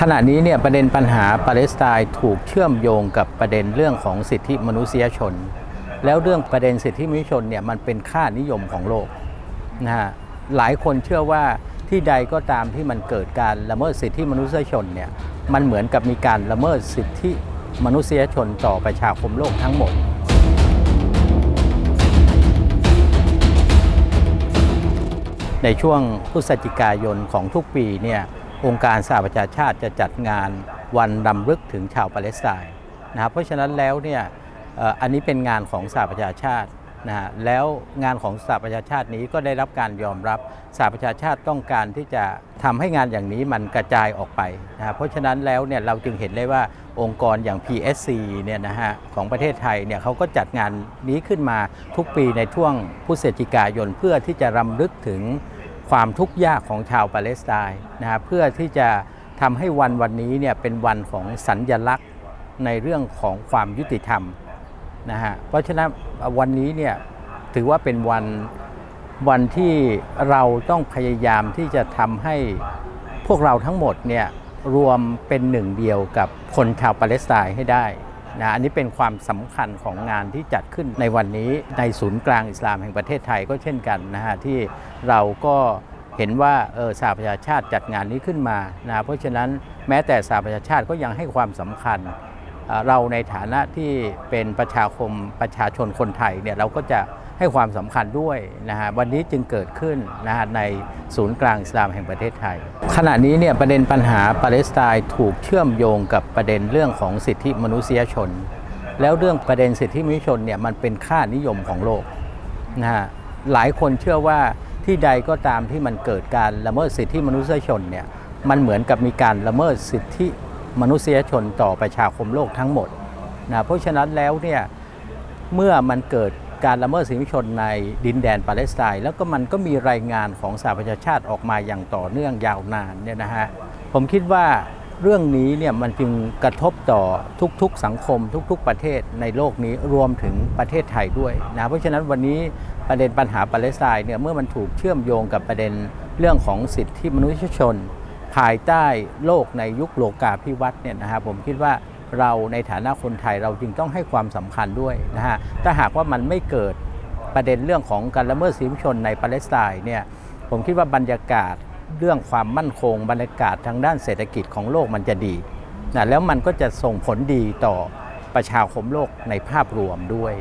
ขณะนี้เนี่ยประเด็นปัญหาปาเลสไตน์ถูกเชื่อมโยงกับประเด็นเรื่องของสิทธิมนุษยชน แล้วเรื่องประเด็นสิทธิมนุษยชนเนี่ยมันเป็นค่านิยมของโลกนะฮะหลายคนเชื่อว่าที่ใดก็ตามที่มันเกิดการละเมิดสิทธิมนุษยชนเนี่ยมันเหมือนกับมีการละเมิดสิทธิมนุษยชนต่อประชาคมโลกทั้งหมดในช่วงพฤศจิกายนของทุกปีเนี่ย องค์การสหประชาชาติจะจัดงานวันรำลึกถึงชาวปาเลสไตน์นะครับเพราะฉะนั้นแล้วเนี่ยอันนี้เป็นงานของสหประชาชาตินะฮะแล้วงานของสหประชาชาตินี้ก็ได้รับการยอมรับสหประชาชาติต้องการที่จะทำให้งานอย่างนี้มันกระจายออกไปนะฮะเพราะฉะนั้นแล้วเนี่ยเราจึงเห็นได้ว่าองค์กรอย่าง PSC เนี่ยนะฮะของประเทศไทยเนี่ยเขาก็จัดงานนี้ขึ้นมาทุกปีในช่วงพฤศจิกายนเพื่อที่จะรำลึกถึง ความทุกข์ยากของชาวปาเลสไตน์นะฮะเพื่อที่จะทำให้วันวันนี้เนี่ยเป็นวันของสัญญลักษณ์ในเรื่องของความยุติธรรมนะฮะเพราะฉะนั้นวันนี้เนี่ยถือว่าเป็นวันวันที่เราต้องพยายามที่จะทำให้พวกเราทั้งหมดเนี่ยรวมเป็นหนึ่งเดียวกับคนชาวปาเลสไตน์ให้ได้ นะอันนี้เป็นความสำคัญของงานที่จัดขึ้นในวันนี้ในศูนย์กลางอิสลามแห่งประเทศไทยก็เช่นกันนะฮะที่เราก็เห็นว่าเออสหประชาชาติจัดงานนี้ขึ้นมานะเพราะฉะนั้นแม้แต่สหประชาชาติก็ยังให้ความสำคัญเอ่อเราในฐานะที่เป็นประชาคมประชาชนคนไทยเนี่ยเราก็จะ ให้ความสำคัญด้วยนะฮะวันนี้จึงเกิดขึ้นนะฮะในศูนย์กลางอิสลามแห่งประเทศไทย ขณะนี้เนี่ยประเด็นปัญหาปาเลสไตน์ถูกเชื่อมโยงกับประเด็นเรื่องของสิทธิมนุษยชน แล้วเรื่องประเด็นสิทธิมนุษยชนเนี่ยมันเป็นค่านิยมของโลกนะฮะหลายคนเชื่อว่าที่ใดก็ตามที่มันเกิดการละเมิดสิทธิมนุษยชนเนี่ยมันเหมือนกับมีการละเมิดสิทธิมนุษยชนต่อประชาคมโลกทั้งหมดนะเพราะฉะนั้นแล้วเนี่ยเมื่อมันเกิด การละเมิดสิทธิมนุษยชนในดินแดนปาเลสไตน์แล้วก็มันก็มีรายงานของสหประชาชาติออกมาอย่างต่อเนื่องยาวนานเนี่ยนะฮะผมคิดว่าเรื่องนี้เนี่ยมันจึงกระทบต่อทุกๆสังคม ทุกๆประเทศในโลกนี้รวมถึงประเทศไทยด้วยนะเพราะฉะนั้นวันนี้ประเด็นปัญหาปาเลสไตน์เนี่ยเมื่อมันถูกเชื่อมโยงกับประเด็นเรื่องของสิทธิมนุษยชน ภายใต้โลกในยุคโลกาภิวัตน์เนี่ยนะฮะผมคิดว่า เราในฐานะคนไทยเราจึงต้องให้ความสำคัญด้วยนะฮะถ้าหากว่ามันไม่เกิดประเด็นเรื่องของการละเมิดสิทธิมนุษยชนในปาเลสไตน์เนี่ยผมคิดว่าบรรยากาศเรื่องความมั่นคง บรรยากาศทางด้านเศรษฐกิจของโลกมันจะดีนะแล้วมันก็จะส่งผลดีต่อประชาคมโลกในภาพรวมด้วย